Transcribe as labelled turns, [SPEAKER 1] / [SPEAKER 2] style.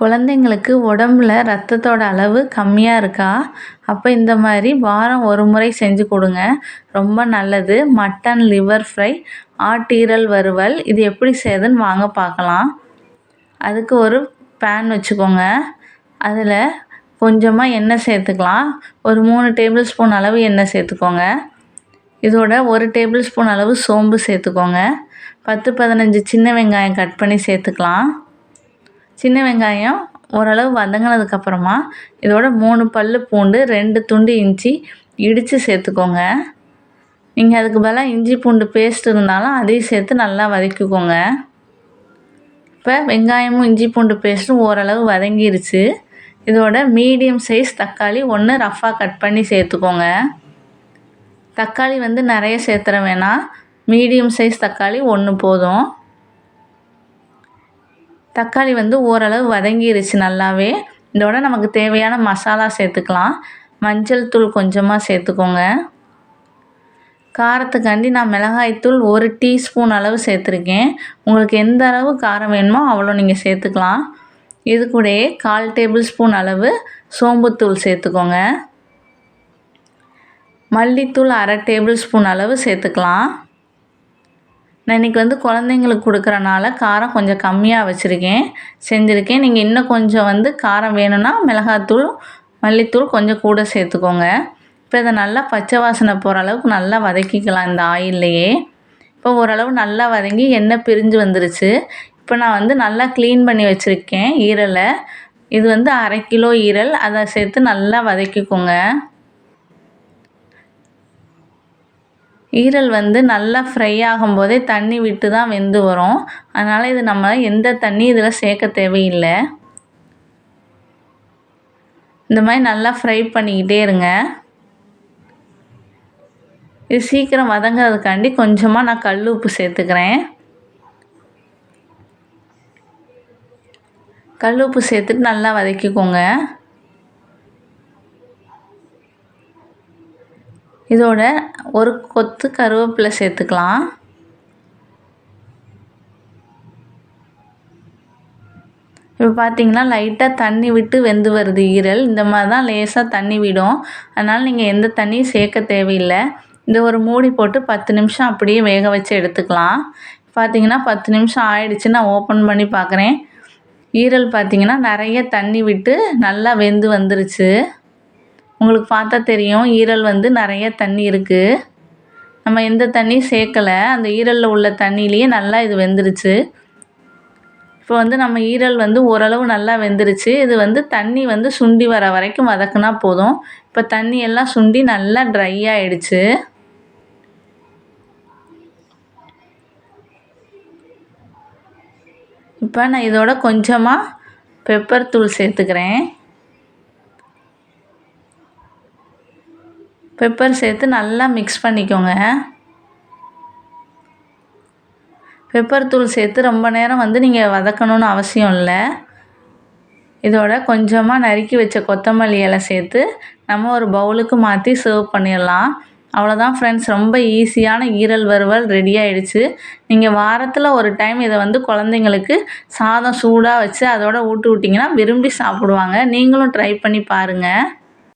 [SPEAKER 1] குழந்தைங்களுக்கு உடம்புல ரத்தத்தோட அளவு கம்மியாக இருக்கா? அப்போ இந்த மாதிரி வாரம் ஒரு முறை செஞ்சு கொடுங்க. ரொம்ப நல்லது. மட்டன் லிவர் ஃப்ரை ஆட்டீரல் வறுவல். இது எப்படி செய்யுதுன்னு வாங்க பார்க்கலாம். அதுக்கு ஒரு பேன் வச்சுக்கோங்க. அதில் கொஞ்சமாக எண்ணெய் சேர்த்துக்கலாம். ஒரு மூணு டேபிள் ஸ்பூன் அளவு எண்ணெய் சேர்த்துக்கோங்க. இதோட ஒரு டேபிள் ஸ்பூன் அளவு சோம்பு சேர்த்துக்கோங்க. பத்து பதினஞ்சு சின்ன வெங்காயம் கட் பண்ணி சேர்த்துக்கலாம். சின்ன வெங்காயம் ஓரளவு வதங்கினதுக்கப்புறமா இதோட மூணு பல் பூண்டு ரெண்டு துண்டு இஞ்சி இடித்து சேர்த்துக்கோங்க. நீங்கள் அதுக்கு பதிலாக இஞ்சி பூண்டு பேஸ்ட் இருந்தாலும் அதையும் சேர்த்து நல்லா வதக்கிக்கோங்க. இப்போ வெங்காயமும் இஞ்சி பூண்டு பேஸ்ட்டும் ஓரளவு வதங்கிருச்சு. இதோட மீடியம் சைஸ் தக்காளி ஒன்று ரஃப்பாக கட் பண்ணி சேர்த்துக்கோங்க. தக்காளி வந்து நிறைய சேர்த்துற வேணாம். மீடியம் சைஸ் தக்காளி ஒன்று போதும். தக்காளி வந்து ஓரளவு வதங்கிருச்சு நல்லாவே. இதோட நமக்கு தேவையான மசாலா சேர்த்துக்கலாம். மஞ்சள் தூள் கொஞ்சமாக சேர்த்துக்கோங்க. காரத்துக்காண்டி நான் மிளகாய்த்தூள் ஒரு டீஸ்பூன் அளவு சேர்த்துருக்கேன். உங்களுக்கு எந்த அளவு காரம் வேணுமோ அவ்வளோ நீங்கள் சேர்த்துக்கலாம். இது கூடயே கால் டேபிள் ஸ்பூன் அளவு சோம்புத்தூள் சேர்த்துக்கோங்க. மல்லித்தூள் அரை டேபிள் ஸ்பூன் அளவு சேர்த்துக்கலாம். நான் இன்றைக்கி வந்து குழந்தைங்களுக்கு கொடுக்குறனால காரம் கொஞ்சம் கம்மியாக வச்சுருக்கேன். செஞ்சுருக்கேன். நீங்கள் இன்னும் கொஞ்சம் வந்து காரம் வேணும்னா மிளகாத்தூள் மல்லித்தூள் கொஞ்சம் கூட சேர்த்துக்கோங்க. இப்போ இதை நல்லா பச்சை வாசனை போகிற அளவுக்கு நல்லா வதக்கிக்கலாம் இந்த ஆயில்லையே. இப்போ ஓரளவு நல்லா வதங்கி எண்ணெய் பிரிஞ்சு வந்துருச்சு. இப்போ நான் வந்து நல்லா க்ளீன் பண்ணி வச்சுருக்கேன் ஈரலை. இது வந்து அரை கிலோ ஈரல். அதை சேர்த்து நல்லா வதக்கிக்கோங்க. ஈரல் வந்து நல்லா ஃப்ரை ஆகும்போதே தண்ணி விட்டு தான் வெந்து வரும். அதனால் இது நம்ம எந்த தண்ணி இதில் சேர்க்க தேவையில்லை. இந்த மாதிரி நல்லா ஃப்ரை பண்ணிக்கிட்டே இருங்க. இது சீக்கிரம் வதங்கிறதுக்காண்டி கொஞ்சமாக நான் கல் உப்பு சேர்த்துக்கிறேன். கல் உப்பு சேர்த்துட்டு நல்லா வதக்கிக்கோங்க. இதோட ஒரு கொத்து கருவேப்பிலை சேர்த்துக்கலாம். இப்போ பார்த்தீங்கன்னா லைட்டாக தண்ணி விட்டு வெந்து வருது ஈரல். இந்த மாதிரி தான் லேசாக தண்ணி விடும். அதனால் நீங்கள் எந்த தண்ணியும் சேர்க்க தேவையில்லை. இந்த ஒரு மூடி போட்டு பத்து நிமிஷம் அப்படியே வேக வச்சு எடுத்துக்கலாம். பார்த்தீங்கன்னா பத்து நிமிஷம் ஆயிடுச்சு. நான் ஓப்பன் பண்ணி பார்க்குறேன் ஈரல் பார்த்திங்கன்னா நிறைய தண்ணி விட்டு நல்லா வெந்து வந்துருச்சு. உங்களுக்கு பார்த்தா தெரியும் ஈரல் வந்து நிறைய தண்ணி இருக்குது நம்ம எந்த தண்ணியும் சேர்க்கலை அந்த ஈரலில் உள்ள தண்ணியிலேயே நல்லா இது வெந்துருச்சு. இப்போ வந்து நம்ம ஈரல் வந்து ஓரளவு நல்லா வெந்துருச்சு. இது வந்து தண்ணி வந்து சுண்டி வர வரைக்கும் வதக்குனா போதும். இப்போ தண்ணி எல்லாம் சுண்டி நல்லா ட்ரை ஆகிடுச்சு இப்போ நான் இதோட கொஞ்சமாக பெப்பர் தூள் சேர்த்துக்கிறேன். பெப்பர் சேர்த்து நல்லா மிக்ஸ் பண்ணிக்கோங்க. பெப்பர் தூள் சேர்த்து ரொம்ப நேரம் வந்து நீங்கள் வதக்கணும்னு அவசியம் இல்லை. இதோட கொஞ்சமாக நறுக்கி வச்ச கொத்தமல்லி இலை சேர்த்து நம்ம ஒரு பவுலுக்கு மாற்றி சர்வ் பண்ணிடலாம். அவ்வளோதான் ஃப்ரெண்ட்ஸ் ரொம்ப ஈஸியான ஈரல் வறுவல் ரெடி ஆகிடுச்சு நீங்கள் வாரத்தில் ஒரு டைம் இதை வந்து குழந்தைங்களுக்கு சாதம் சூடாக வச்சு அதோட ஊட்டு விட்டிங்கன்னா விரும்பி சாப்பிடுவாங்க. நீங்களும் ட்ரை பண்ணி பாருங்கள்